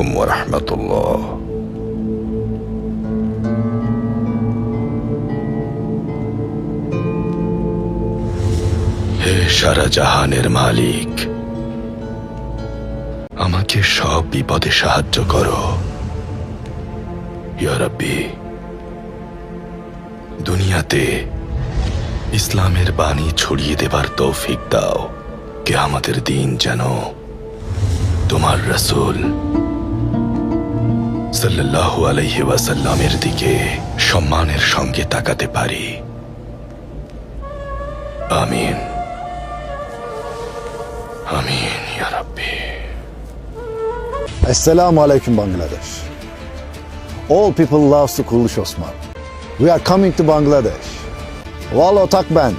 আলাইকুম ওরহমতুল্লাহ হে সারা জাহানের মালিক, আমাকে সব বিপদে সাহায্য করো। দুনিয়াতে ইসলামের বাণী ছড়িয়ে দেবার তৌফিক দাও। কে আমাদের দিন যেন তোমার রসুল সাল্লাল্লাহু আলাইহি ওয়াসাল্লামের দিকে সম্মানের সঙ্গে তাকাতে পারি আমিন আমিন ইয়া রাব্বি Assalamu alaikum Bangladesh. All people love Kulush Osman. We are coming to Bangladesh. Wallo Takben.